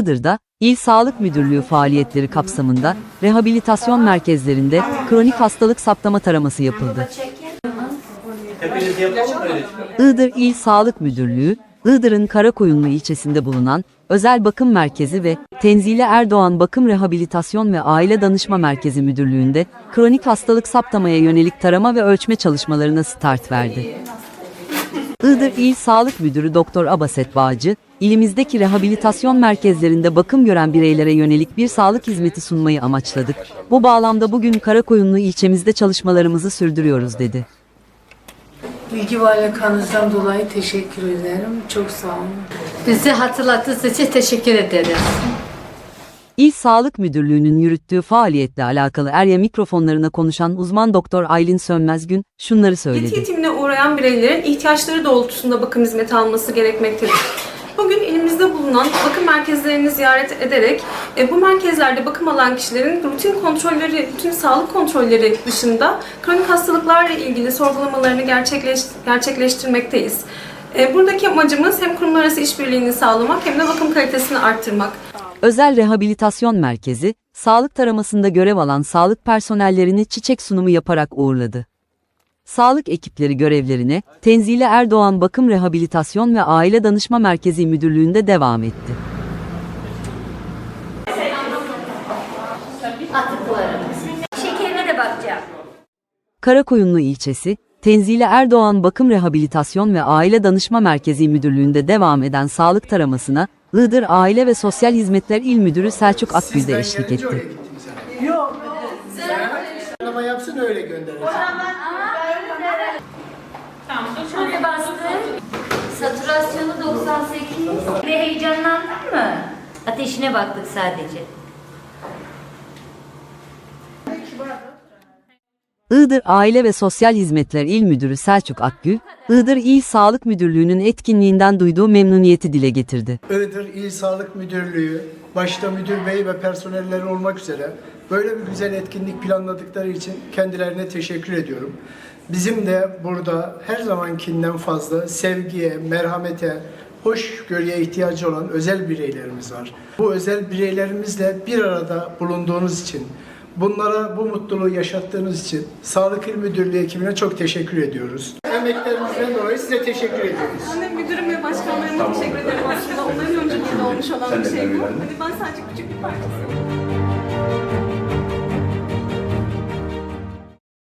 Iğdır'da İl Sağlık Müdürlüğü faaliyetleri kapsamında rehabilitasyon merkezlerinde kronik hastalık saptama taraması yapıldı. Iğdır İl Sağlık Müdürlüğü, Iğdır'ın Karakoyunlu ilçesinde bulunan Özel Bakım Merkezi ve Tenzile Erdoğan Bakım Rehabilitasyon ve Aile Danışma Merkezi Müdürlüğü'nde kronik hastalık saptamaya yönelik tarama ve ölçme çalışmalarına start verdi. Iğdır İl Sağlık Müdürü Doktor Abaset Bağcı, ilimizdeki rehabilitasyon merkezlerinde bakım gören bireylere yönelik bir sağlık hizmeti sunmayı amaçladık. Bu bağlamda bugün Karakoyunlu ilçemizde çalışmalarımızı sürdürüyoruz dedi. Bilgi ve alakanızdan dolayı teşekkür ederim. Çok sağ olun. Bizi hatırlattığınız için teşekkür ederiz. İl Sağlık Müdürlüğü'nün yürüttüğü faaliyetle alakalı Erya mikrofonlarına konuşan uzman doktor Aylin Sönmezgün şunları Yeti söyledi. yetimine uğrayan bireylerin ihtiyaçları doğrultusunda bakım hizmeti alması gerekmektedir. Bugün elimizde bulunan bakım merkezlerini ziyaret ederek e, bu merkezlerde bakım alan kişilerin rutin kontrolleri, rutin sağlık kontrolleri dışında kronik hastalıklarla ilgili sorgulamalarını gerçekleş, gerçekleştirmekteyiz. E, buradaki amacımız hem kurumlar arası işbirliğini sağlamak hem de bakım kalitesini arttırmak. Özel Rehabilitasyon Merkezi, sağlık taramasında görev alan sağlık personellerini çiçek sunumu yaparak uğurladı. Sağlık ekipleri görevlerine Tenzile Erdoğan Bakım Rehabilitasyon ve Aile Danışma Merkezi Müdürlüğü'nde devam etti. De bakacağım. Karakoyunlu ilçesi, Tenzile Erdoğan Bakım Rehabilitasyon ve Aile Danışma Merkezi Müdürlüğü'nde devam eden sağlık taramasına Iğdır Aile ve Sosyal Hizmetler İl Müdürü Selçuk Akgül de eşlik etti. Ama yapsın öyle gönderelim. Şöyle bastı. Satürasyonu 98. Ve heyecanlandın mı? Ateşine baktık sadece. Iğdır Aile ve Sosyal Hizmetler İl Müdürü Selçuk Akgül, Iğdır İl Sağlık Müdürlüğü'nün etkinliğinden duyduğu memnuniyeti dile getirdi. Iğdır İl Sağlık Müdürlüğü, başta müdür bey ve personelleri olmak üzere böyle bir güzel etkinlik planladıkları için kendilerine teşekkür ediyorum. Bizim de burada her zamankinden fazla sevgiye, merhamete, hoşgörüye ihtiyacı olan özel bireylerimiz var. Bu özel bireylerimizle bir arada bulunduğunuz için, bunlara bu mutluluğu yaşattığınız için Sağlık İl Müdürlüğü ekibine çok teşekkür ediyoruz. Emeklerinizden dolayı size teşekkür ediyoruz. De müdürüm ve başkanlarıma teşekkür ederim aslında. Onların öncülüğünde olmuş olan bir şey bu. Hani ben sadece küçük bir parçasıyım.